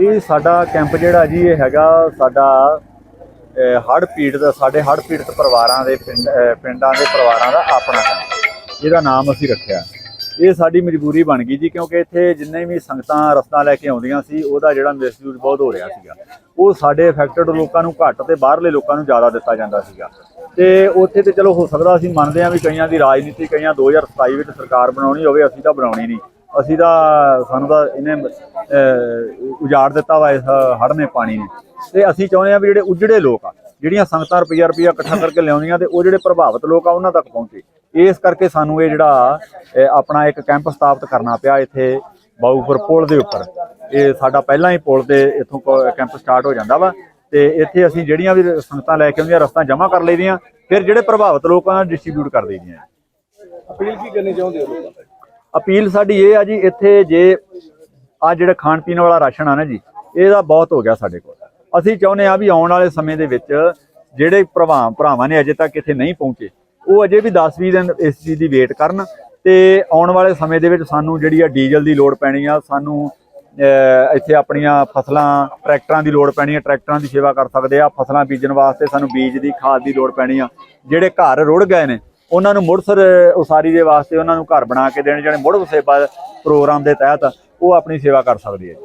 ਇਹ ਸਾਡਾ ਕੈਂਪ ਜਿਹੜਾ ਜੀ, ਇਹ ਹੈਗਾ ਸਾਡਾ ਹੜ ਪੀੜਤ, ਸਾਡੇ ਹੜ ਪੀੜਤ ਪਰਿਵਾਰਾਂ ਦੇ ਪਿੰਡ ਪਿੰਡਾਂ ਦੇ ਪਰਿਵਾਰਾਂ ਦਾ ਆਪਣਾ ਕੈਂਪ ਇਹਦਾ ਨਾਮ ਅਸੀਂ ਰੱਖਿਆ ਇਹ ਸਾਡੀ ਮਜਬੂਰੀ ਬਣ ਗਈ ਜੀ, ਕਿਉਂਕਿ ਇੱਥੇ ਜਿੰਨੇ ਵੀ ਸੰਗਤਾਂ ਰਸਤਾ ਲੈ ਕੇ ਆਉਂਦੀਆਂ ਸੀ, ਉਹਦਾ ਜਿਹੜਾ ਮਿਸਯੂਜ਼ ਬਹੁਤ ਹੋ ਰਿਹਾ ਸੀਗਾ। ਉਹ ਸਾਡੇ ਅਫੈਕਟਡ ਲੋਕਾਂ ਨੂੰ ਘੱਟ ਤੇ ਬਾਹਰਲੇ ਲੋਕਾਂ ਨੂੰ ਜ਼ਿਆਦਾ ਦਿੱਤਾ ਜਾਂਦਾ ਸੀਗਾ। ਤੇ ਉੱਥੇ ਤੇ ਚਲੋ ਹੋ ਸਕਦਾ ਅਸੀਂ ਮੰਨਦੇ ਹਾਂ ਵੀ ਕਈਆਂ ਦੀ ਰਾਜਨੀਤੀ ਕਈਆਂ 2027 ਵਿੱਚ ਸਰਕਾਰ ਬਣਾਉਣੀ ਹੋਵੇ, ਅਸੀਂ ਤਾਂ ਬਣਾਉਣੀ ਨਹੀਂ। ਅਸੀਂ ਤਾਂ ਸਾਨੂੰ ਤਾਂ ਇਹਨੇ ਉਜਾੜ ਦਿੱਤਾ ਵਾ ਇਸ ਹੜ੍ਹ ਨੇ ਪਾਣੀ ਨੇ। ਤੇ ਅਸੀਂ ਚਾਹੁੰਦੇ ਹਾਂ ਵੀ ਜਿਹੜੇ ਉਜੜੇ ਲੋਕ ਆ, ਜਿਹੜੀਆਂ ਸੰਗਤਾਂ ਰੁਪਈਆ ਰੁਪਈਆ ਇਕੱਠਾ ਕਰਕੇ ਲਿਆਉਂਦੀਆਂ ਤੇ ਉਹ ਜਿਹੜੇ ਪ੍ਰਭਾਵਿਤ ਲੋਕ ਆ, ਉਹਨਾਂ ਤੱਕ ਪਹੁੰਚੇ। ਇਸ ਕਰਕੇ ਸਾਨੂੰ ਇਹ ਜਿਹੜਾ ਆਪਣਾ ਇੱਕ ਕੈਂਪ ਸਥਾਪਿਤ ਕਰਨਾ ਪਿਆ ਇੱਥੇ ਬਾਊਪੁਰ ਪੁਲ ਦੇ ਉੱਪਰ। ਇਹ ਸਾਡਾ ਪਹਿਲਾਂ ਹੀ ਪੁਲ ਤੇ ਇੱਥੋਂ ਕ- ਕੈਂਪ ਸਟਾਰਟ ਹੋ ਜਾਂਦਾ ਵਾ ਤੇ ਇੱਥੇ ਅਸੀਂ ਜਿਹੜੀਆਂ ਵੀ ਸੰਗਤਾਂ ਲੈ ਕੇ ਆਉਂਦੀਆਂ, ਰਸਤਾ ਜਮ੍ਹਾਂ ਕਰ ਲਈਦੀਆਂ, ਫਿਰ ਜਿਹੜੇ ਪ੍ਰਭਾਵਿਤ ਲੋਕਾਂ ਨੂੰ ਡਿਸਟ੍ਰੀਬਿਊਟ ਕਰ ਦਈਦੀਆਂ। ਅਪੀਲ ਕੀ ਕਰਨੀ ਚਾਹੁੰਦੇ ਹੋ ਲੋਕਾਂ ਅਪੀਲ ਸਾਡੀ ਇਹ ਆ ਜੀ, ਇੱਥੇ ਜੇ ਆ ਜਿਹੜਾ ਖਾਣ ਪੀਣ ਵਾਲਾ ਰਾਸ਼ਨ ਆ ਨਾ ਜੀ, ਇਹਦਾ ਬਹੁਤ ਹੋ ਗਿਆ ਸਾਡੇ ਕੋਲ। ਅਸੀਂ ਚਾਹੁੰਦੇ ਆ ਵੀ ਆਉਣ ਵਾਲੇ ਸਮੇਂ ਦੇ ਵਿੱਚ ਜਿਹੜੇ ਭਰਾਵਾਂ ਭਰਾਵਾਂ ਨੇ ਅਜੇ ਤੱਕ ਇੱਥੇ ਨਹੀਂ ਪਹੁੰਚੇ, ਉਹ ਅਜੇ ਵੀ 10-20 ਦਿਨ ਇਸ ਚੀਜ਼ ਦੀ ਵੇਟ ਕਰਨ ਤੇ ਆਉਣ ਵਾਲੇ ਸਮੇਂ ਦੇ ਵਿੱਚ ਸਾਨੂੰ ਜਿਹੜੀ ਆ ਡੀਜ਼ਲ ਦੀ ਲੋੜ ਪੈਣੀ ਆ, ਸਾਨੂੰ ਇੱਥੇ ਆਪਣੀਆਂ ਫਸਲਾਂ, ਟਰੈਕਟਰਾਂ ਦੀ ਲੋੜ ਪੈਣੀ ਆ, ਟਰੈਕਟਰਾਂ ਦੀ ਸੇਵਾ ਕਰ ਸਕਦੇ ਆ, ਫਸਲਾਂ ਬੀਜਣ ਵਾਸਤੇ ਸਾਨੂੰ ਬੀਜ ਦੀ ਖਾਦ ਦੀ ਲੋੜ ਪੈਣੀ ਆ, ਜਿਹੜੇ ਘਰ ਰੁੜ ਗਏ ਨੇ ਉਹਨਾਂ ਨੂੰ ਮੁੜ ਸਰ ਉਸਾਰੀ ਦੇ ਵਾਸਤੇ ਉਹਨਾਂ ਨੂੰ ਘਰ ਬਣਾ ਕੇ ਦੇਣ, ਜਿਹੜੇ ਮੁੜ ਵਸੇਬਾ ਪ੍ਰੋਗਰਾਮ ਦੇ ਤਹਿਤ ਉਹ ਆਪਣੀ ਸੇਵਾ ਕਰ ਸਕਦੀ ਹੈ